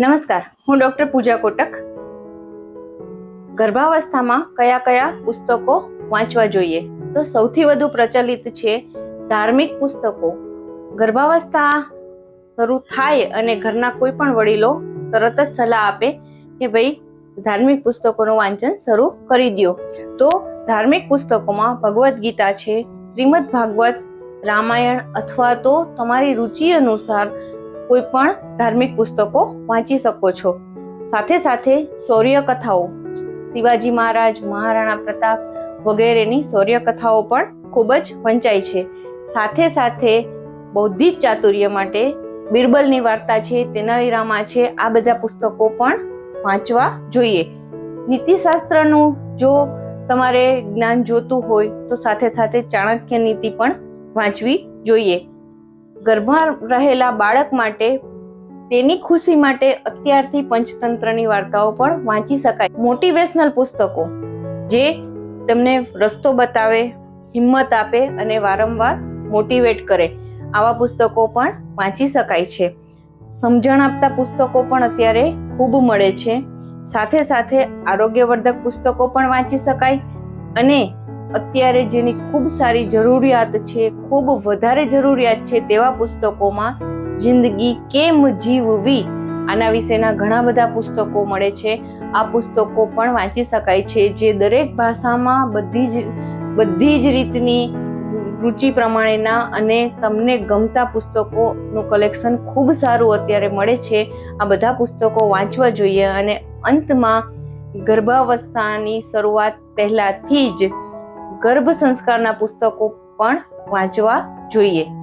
નમસ્કાર, હું ડોક્ટર પૂજા કોટક. ગર્ભાવસ્થામાં કયા કયા પુસ્તકો વાંચવા જોઈએ? તો સૌથી વધુ પ્રચલિત છે ધાર્મિક પુસ્તકો. ગર્ભાવસ્થા શરૂ થાય અને ઘરના કોઈ પણ વડીલો તરત જ સલાહ આપે કે ભાઈ ધાર્મિક પુસ્તકોનું વાંચન શરૂ કરી દો તો ધાર્મિક પુસ્તકોમાં ભગવદ્ ગીતા છે, શ્રીમદ ભાગવત રામાયણ અથવા તો તમારી રુચિ અનુસાર કોઈ પણ ધાર્મિક પુસ્તકો વાંચી શકો છો. સાથે સાથે શૌર્ય કથાઓ શિવાજી મહારાજ, મહારાણા પ્રતાપ વગેરેની શૌર્ય કથાઓ પણ ખૂબ જ વંચાય છે. સાથે સાથે બૌદ્ધિક ચાતુર્ય માટે બિરબલની વાર્તા છે, તેનાલીરામા છે, આ બધા પુસ્તકો પણ વાંચવા જોઈએ. નીતિશાસ્ત્રનું જો તમારે જ્ઞાન જોતું હોય તો સાથે સાથે ચાણક્ય નીતિ પણ વાંચવી જોઈએ. ગર્ભમાં રહેલા બાળક માટે તેની ખુશી માટે અત્યારથી પંચતંત્રની વાર્તાઓ પણ વાંચી શકાય. મોટિવેશનલ પુસ્તકો જે તમને રસ્તો બતાવે, હિંમત આપે અને વારંવાર મોટિવેટ કરે, આવા પુસ્તકો પણ વાંચી શકાય છે. સમજણ આપતા પુસ્તકો પણ અત્યારે ખૂબ મળે છે. સાથે સાથે આરોગ્યવર્ધક પુસ્તકો પણ વાંચી શકાય અને અત્યારે જેની ખૂબ સારી જરૂરિયાત છે, ખૂબ વધારે જરૂરિયાત છે તેવા પુસ્તકોમાં જિંદગી કેમ જીવવી? આના વિશેના ઘણા બધા પુસ્તકો મળે છે. આ પુસ્તકો પણ વાંચી શકાય છે જે દરેક ભાષામાં બધી જ બધી જ રીતની રુચિ પ્રમાણેના અને તમને ગમતા પુસ્તકોનું કલેક્શન ખૂબ સારું અત્યારે મળે છે. આ બધા પુસ્તકો વાંચવા જોઈએ અને અંતમાં ગર્ભાવસ્થાની શરૂઆત પહેલાંથી જ ગર્ભ સંસ્કારના પુસ્તકો પણ વાંચવા જોઈએ.